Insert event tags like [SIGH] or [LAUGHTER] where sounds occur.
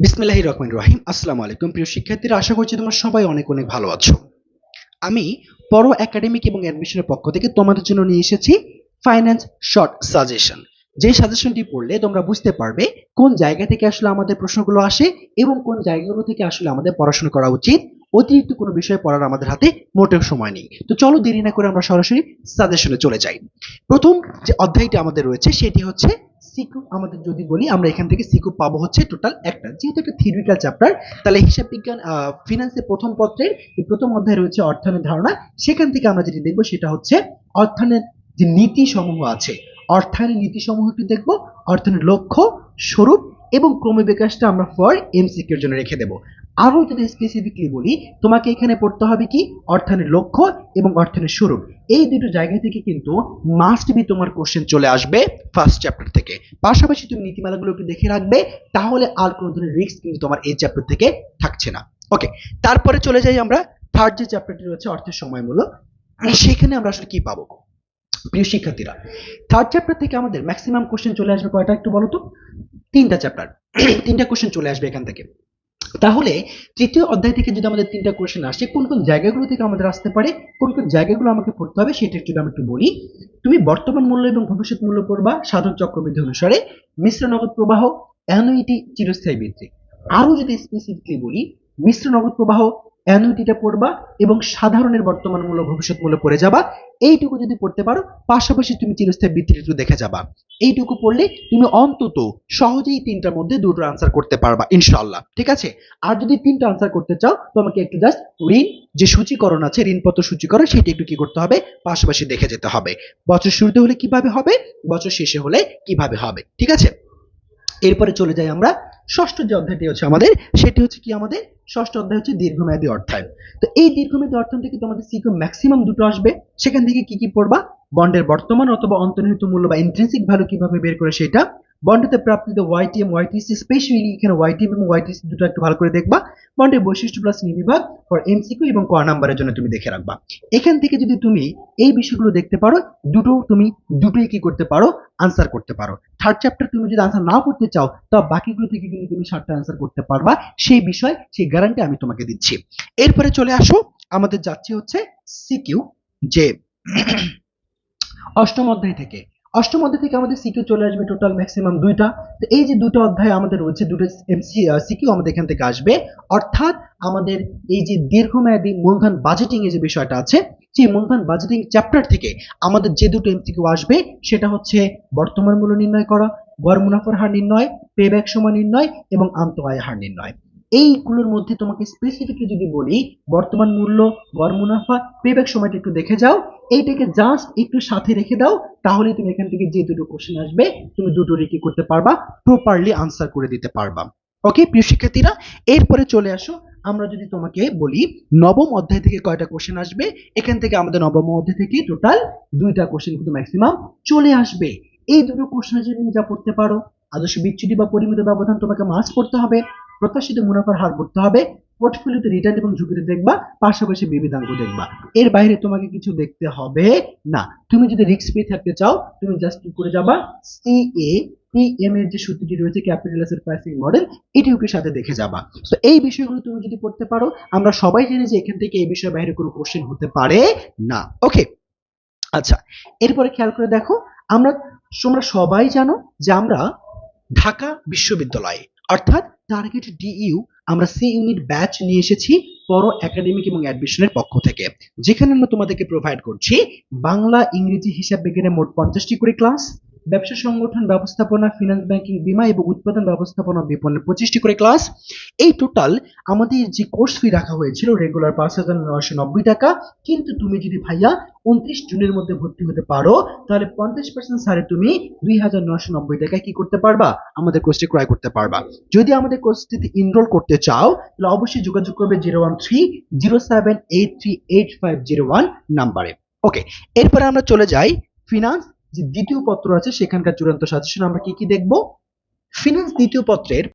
বিসমিল্লাহ রহমান রহিম। আসসালামু আলাইকুম। প্রিয় শিক্ষার্থীরা, আশা করছি তোমরা সবাই অনেক অনেক ভালো আছো। আমি পড়ো একাডেমিক এবং অ্যাডমিশনের পক্ষ থেকে তোমাদের জন্য নিয়ে এসেছি ফাইন্যান্স শর্ট সাজেশন যে সাজেশনটি পড়লে তোমরা বুঝতে পারবে কোন জায়গা থেকে আসলে আমাদের প্রশ্নগুলো আসে এবং কোন জায়গাগুলো থেকে আসলে আমাদের পড়াশোনা করা উচিত। অতিরিক্ত কোনো বিষয়ে পড়ার আমাদের হাতে মোটেও সময় নেই। তো চলো দেরি না করে আমরা সরাসরি সাজেশনে চলে যাই। প্রথম যে অধ্যায়টি আমাদের রয়েছে, সেটি হচ্ছে সিকু আমাদের যদি বলি, আমরা এখান থেকে সিকু পাবো হচ্ছে টোটাল একটা। যেহেতু একটা থিওরিক্যাল চ্যাপ্টার তাহলে হিসাব বিজ্ঞান ফিনান্সের প্রথম পত্রের এই প্রথম অধ্যায় রয়েছে অর্থায়নের ধারণা। সেখান থেকে আমরা যেটি দেখব সেটা হচ্ছে অর্থায়নের যে নীতি সমূহ আছে। অর্থায়নের নীতি সমূহ একটু দেখব? অর্থনের লক্ষ্য স্বরূপ এবং ক্রমবিকাশটা আমরা ফর এমসিকিউর জন্য রেখে দেবো। আরও যদি স্পেসিফিকলি বলি, তোমাকে এখানে পড়তে হবে কি? অর্থায়নের লক্ষ্য এবং অর্থায়নের স্বরূপ এই দুটো জায়গা থেকে কিন্তু মাস্ট বি তোমার কোশ্চেন চলে আসবে ফার্স্ট চ্যাপ্টার থেকে। পাশাপাশি তুমি নীতিমালাগুলো একটু দেখে রাখবে, তাহলে আর কোনো ধরনের রিস্ক কিন্তু তোমার এই চ্যাপ্টার থেকে থাকছে না। ওকে তারপরে চলে যাই আমরা থার্ড যে চ্যাপ্টারটি রয়েছে, অর্থের সময়মূলক সেখানে আমরা আসলে কি পাবো? প্রিয় শিক্ষার্থীরা থার্ড চ্যাপ্টার থেকে আমাদের ম্যাক্সিমাম কোশ্চেন চলে আসবে কয়টা একটু বলো তো? তিনটা চ্যাপ্টার তিনটা কোশ্চেন চলে আসবে এখান থেকে। তাহলে তৃতীয় অধ্যায় থেকে যদি আমাদের তিনটা কোয়েশ্চেন আসে, কোন কোন জায়গাগুলো থেকে আমাদের আসতে পারে, কোন কোন জায়গাগুলো আমাকে পড়তে হবে সেটা যদি আমি একটু বলি, তুমি বর্তমান মূল্য এবং ভবিষ্যৎ মূল্য পড়বা সাধন চক্রবৃদ্ধি অনুসারে, মিশ্র নগদ প্রবাহ অ্যানুইটি চিরস্থায়ী বৃদ্ধি। আরও যদি স্পেসিফিকলি বলি, মিশ্র নগদ প্রবাহ অ্যানুইটিটা পড়বা এবং সাধারণের বর্তমান মূল্য, ভবিষ্যৎ মূল্য পড়ে যাবা। এইটুকু যদি পড়তে পারো, পাশাপাশি তুমি চিরস্থায়ী বৃদ্ধিটা একটু দেখে যাবা। এইটুকু পড়লে তুমি অন্তত সহজেই তিনটার মধ্যে দুটো আনসার করতে পারবা ইনশাল্লাহ ঠিক আছে? আর যদি তিনটা আনসার করতে চাও তোমাকে একটু জাস্ট ঋণ, যে সূচীকরণ আছে, ঋণপত্র সূচীকরণ, সেটা একটু কি করতে হবে? পাশাপাশি দেখে যেতে হবে। বছর শুরুতে হলে কীভাবে হবে? বছর শেষে হলে কীভাবে হবে? ঠিক আছে? এরপরে চলে যাই আমরা। ষষ্ঠ যে অধ্যায়টি হচ্ছে আমাদের, সেটি হচ্ছে কি আমাদের? ষষ্ঠ অধ্যায় হচ্ছে দীর্ঘমেয়াদী অর্থায়ন। তো এই দীর্ঘমেয়াদী অর্থায়ন থেকে তোমাদের সিকিউ ম্যাক্সিমাম দুটো আসবে। সেখান থেকে কি কি পড়বা? বন্ডের বর্তমান অথবা অন্তর্নিহিত মূল্য বা ইন্ট্রেন্সিক ভ্যালু কীভাবে বের করে সেটা বন্ডেতে প্রাপ্তিত ওয়াইটিএম ওয়াইটিসি স্পেশালি এখানে ওয়াইটিএম এবং ওয়াইটিসি দুটো একটু ভালো করে দেখবা। বন্ডের বৈশিষ্ট্য প্লাস নিবিভাগ ফর এমসিকিউ এবং ক নাম্বারের জন্য তুমি দেখে রাখবা। এখান থেকে যদি তুমি এই বিষয়গুলো দেখতে পারো, দুটো তুমি দুটোই কি করতে পারো? আনসার করতে পারো। থার্ড চ্যাপ্টার তুমি যদি আনসার নাও করতে চাও তবে বাকিগুলো থেকে কিন্তু তুমি সাতটা আনসার করতে পারবা। সেই বিষয়, সেই গ্যারান্টি আমি তোমাকে দিচ্ছি। এরপরে চলে আসো, আমাদের যাচ্ছে হচ্ছে সিকিউ যে [CLEARS THROAT] অষ্টম অধ্যায় থেকে। অষ্টম অধ্যায় থেকে আমাদের সিকিউ চলে আসবে টোটাল ম্যাক্সিমাম দুইটা। তো এই যে দুটো অধ্যায় আমাদের রয়েছে, দুটো এমসি সিকিউ আমাদের এখান থেকে আসবে। অর্থাৎ আমাদের এই যে দীর্ঘমেয়াদী মূলধন বাজেটিং এর যে বিষয়টা আছে, সেই মূলধন বাজেটিং চ্যাপ্টার থেকে আমাদের যে দুটো এমসিকিউ আসবে, সেটা হচ্ছে বর্তমান মূল্য নির্ণয় করা, গড় মুনাফার হার নির্ণয় পেব্যাক সময় নির্ণয় এবং আন্ত আয় হার নির্ণয়। এইগুলোর মধ্যে তোমাকে স্পেসিফিকলি যদি বলি, বর্তমান মূল্য, গড় মুনাফা পেব্যাক সময়টা একটু দেখে যাও। এইটাকে জাস্ট একটু সাথে রেখে দাও তাহলে তুমি এখান থেকে যে দুটো কোশ্চেন আসবে, তুমি দুটো কি করতে পারবা প্রপারলি আনসার করে দিতে পারবা। ওকে প্রিয় শিক্ষার্থীরা, এরপরে চলে আসো। আমরা যদি তোমাকে বলি, নবম অধ্যায় থেকে কয়টা কোশ্চেন আসবে? এখান থেকে আমাদের নবম অধ্যায় থেকে টোটাল দুইটা কোশ্চেন কিন্তু ম্যাক্সিমাম চলে আসবে। এই দুটো কোশ্চেনের জন্য যা পড়তে পারো। আদর্শ বিচ্যুতি বা পরিমিত ব্যবধান তোমাকে মাস পড়তে হবে। প্রত্যাশিত মুনাফার হার করতে হবে পোর্টফোলিওতে রিটার্ন এবং ঝুঁকিতে দেখবা, পাশাপাশি বিবিধাঙ্গ দেখবা। এর বাইরে তোমাকে কিছু দেখতে হবে না। তুমি যদি রিস্ক পেয়ে থাকতে চাও, তুমি জাস্ট কি করে যাবা? সি এ পিএম এর যে সূত্রটি রয়েছে ক্যাপিটাল প্রাইসিং মডেল এটিওকে সাথে দেখে যাবা। তো এই বিষয়গুলো তুমি যদি পড়তে পারো, আমরা সবাই জানি যে এখান থেকে এই বিষয়ের বাইরে কোনো কোশ্চেন হতে পারে না। ওকে আচ্ছা এরপরে খেয়াল করে দেখো, আমরা, তোমরা সবাই জানো যে আমরা ঢাকা বিশ্ববিদ্যালয়ে, অর্থাৎ টার্গেট ডিইউ আমরা সি ইউনিট ব্যাচ নিয়ে এসেছি পরো একাডেমিক এবং অ্যাডমিশনের পক্ষ থেকে। যেখানে আমরা তোমাদেরকে প্রোভাইড করছি বাংলা ইংরেজি হিসাব বিজ্ঞানের মোট পঞ্চাশটি করে ক্লাস ব্যবসা সংগঠন, ব্যবস্থাপনা ফিনান্স ব্যাংকিং বীমা এবং উৎপাদন ব্যবস্থাপনা বিপণনের পঁচিশটি করে ক্লাস এই টোটাল আমাদের যে কোর্স ফি রাখা হয়েছিল রেগুলার পাঁচ হাজার নব্বই টাকা। কিন্তু তুমি যদি ভাইয়া উনত্রিশ জুনের মধ্যে ভর্তি হতে পারো, তাহলে পঞ্চাশ পার্সেন্ট সারে তুমি দুই হাজার নয়শো নব্বই টাকায় কি করতে পারবা? আমাদের কোর্সটি ক্রয় করতে পারবা। যদি আমাদের কোর্সটিতে ইনরোল করতে চাও, তাহলে অবশ্যই যোগাযোগ করবে zero one three zero seven eight three eight five zero one নাম্বারে। ওকে এরপরে আমরা চলে যাই ফিনান্স যে দ্বিতীয় পত্র আছে সেখানকার চূড়ান্ত সাজেশন আমরা কি কি দেখব? ফিনান্স দ্বিতীয় পত্রের